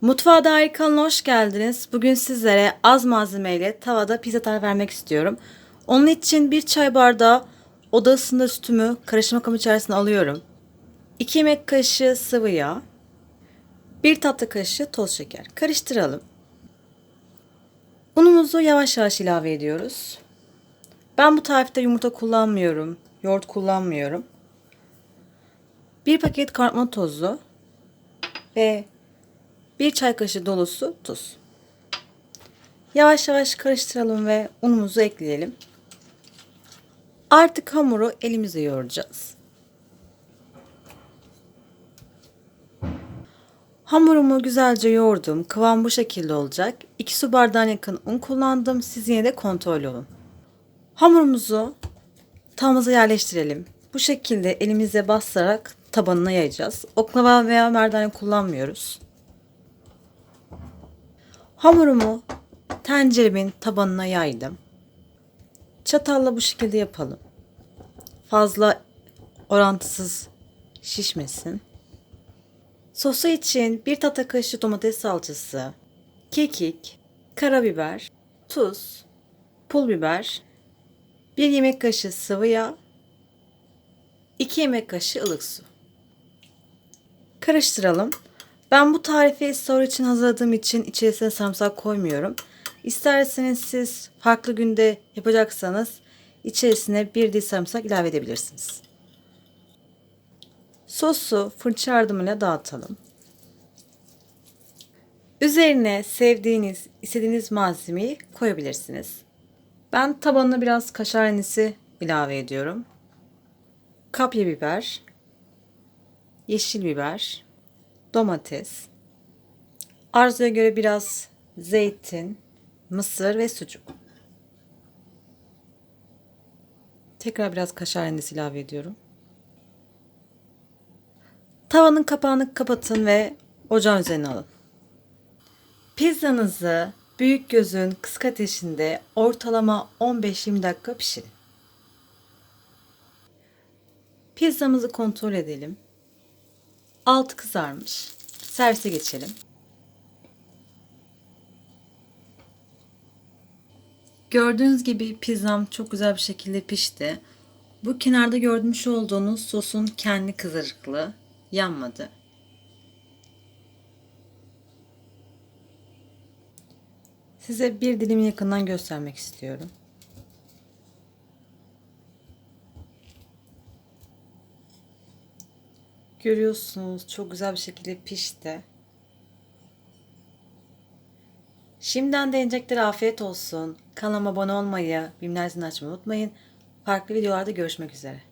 Mutfağa dair kanalına hoş geldiniz. Bugün sizlere az malzemeyle tavada pizza tarifi vermek istiyorum. Onun için bir çay bardağı oda ısısında sütümü karıştırma kabı içerisine alıyorum. 2 yemek kaşığı sıvı yağ. 1 tatlı kaşığı toz şeker. Karıştıralım. Unumuzu yavaş yavaş ilave ediyoruz. Ben bu tarifte yumurta kullanmıyorum. Yoğurt kullanmıyorum. 1 paket karbonat tozu ve 1 çay kaşığı dolusu tuz. Yavaş yavaş karıştıralım ve unumuzu ekleyelim. Artık hamuru elimizle yoğuracağız. Hamurumu güzelce yoğurdum. Kıvam bu şekilde olacak. 2 su bardağına yakın un kullandım. Siz yine de kontrol olun. Hamurumuzu tavamıza yerleştirelim. Bu şekilde elimizle bastırarak tabanına yayacağız. Oklava veya merdane kullanmıyoruz. Hamurumu tenceremin tabanına yaydım. Çatalla bu şekilde yapalım. Fazla orantısız şişmesin. Sosu için bir tatlı kaşığı domates salçası, kekik, karabiber, tuz, pul biber, bir yemek kaşığı sıvı yağ, 2 yemek kaşığı ılık su. Karıştıralım. Ben bu tarifi sahur için hazırladığım için içerisine sarımsak koymuyorum. İsterseniz siz farklı günde yapacaksanız içerisine bir diş sarımsak ilave edebilirsiniz. Sosu fırça yardımıyla dağıtalım. Üzerine sevdiğiniz, istediğiniz malzemeyi koyabilirsiniz. Ben tabanına biraz kaşar rendesi ilave ediyorum. Kapya biber, yeşil biber, domates, arzuya göre biraz zeytin, mısır ve sucuk. Tekrar biraz kaşar rendesi ilave ediyorum. Tavanın kapağını kapatın ve ocağın üzerine alın. Pizzanızı büyük gözün kısık ateşinde ortalama 15-20 dakika pişirin. Pizzamızı kontrol edelim. Altı kızarmış. Servise geçelim. Gördüğünüz gibi pizzam çok güzel bir şekilde pişti. Bu kenarda görmüş olduğunuz sosun kendi kızarıklığı yanmadı. Size bir dilimi yakından göstermek istiyorum. Görüyorsunuz çok güzel bir şekilde pişti. Şimdiden deneyeceklere afiyet olsun. Kanalıma abone olmayı, bildirim zilini açmayı unutmayın. Farklı videolarda görüşmek üzere.